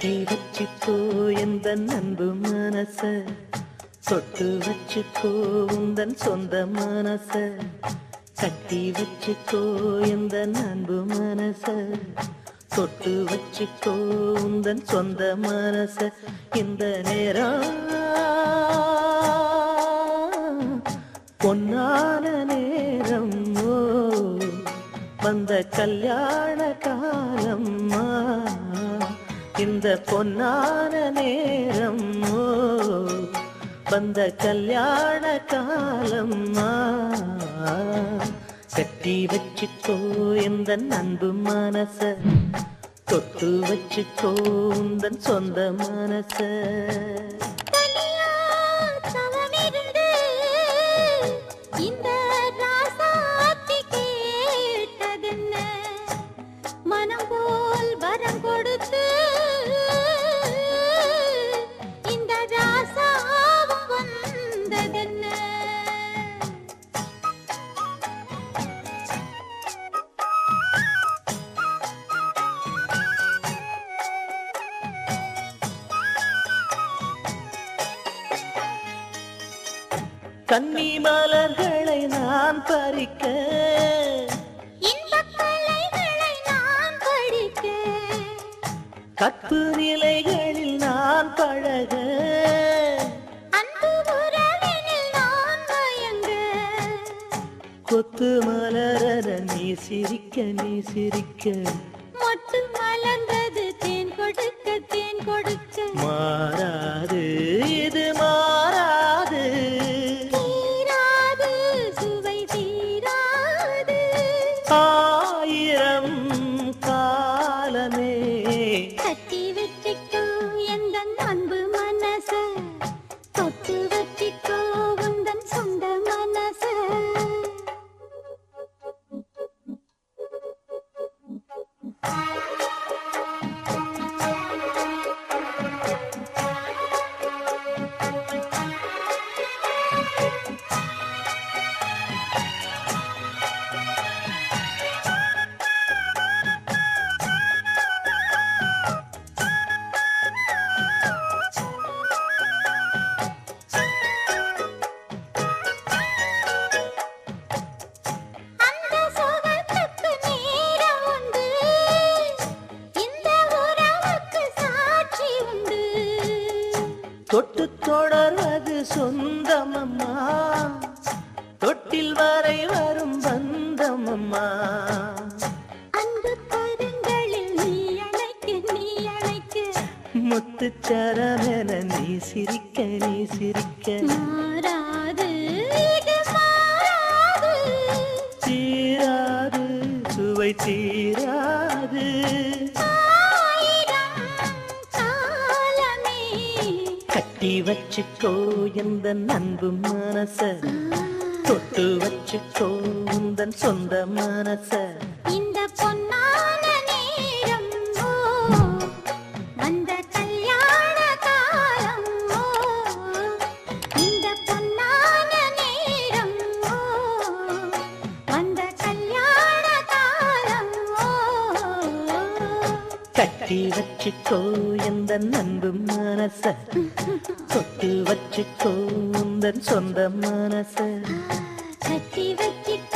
கட்டி வச்சுக்கோ எந்த அன்பு மனச. சொட்டு வச்சுக்கோ உந்தன் சொந்த மனச. கட்டி வச்சுக்கோ எந்த அன்பு மனச. சொட்டு வச்சுக்கோ உந்தன் சொந்த மனச. இந்த நேரம் பொன்னான நேரம் வந்த கல்யாண இந்த பொன்னான நேரம் வந்த கல்யாண காலம்மா. கட்டி வச்சுக்கோ இந்த அன்பு மனச தொட்டு வச்சுக்கோ உந்தன் சொந்த மனச. கன்னி மலர்களை நான் பறிக்க கற்பு நிலைகளில் நான் பழக. கொத்து மலர நீ சிரிக்க நீ சிரிக்க. மொட்டு மலர்ந்தது தேன் கொடுக்க தேன் கொடுக்க. மாறாது தொட்டு தொடர்வது சொந்தமம்மா. தொட்டில் வரை வரும் பந்தமம்மா. அன்பு கரங்களில் நீ அழைக்க நீ அழைக்க முத்துச்சரமென நீ சிரிக்க நீ சிரிக்க. மாறாது தீராது சுவை தீராது கட்டி வச்சுக்கோ எந்த அன்பு மனச. தொட்டு வச்சுக்கோ உந்தன் சொந்த மனச. கட்டி வச்சுக்கோ எந்த அன்பு மனச. தொட்டு வச்சுக்கோ உந்தன் சொந்த மனச. கட்டி வச்சுக்கோ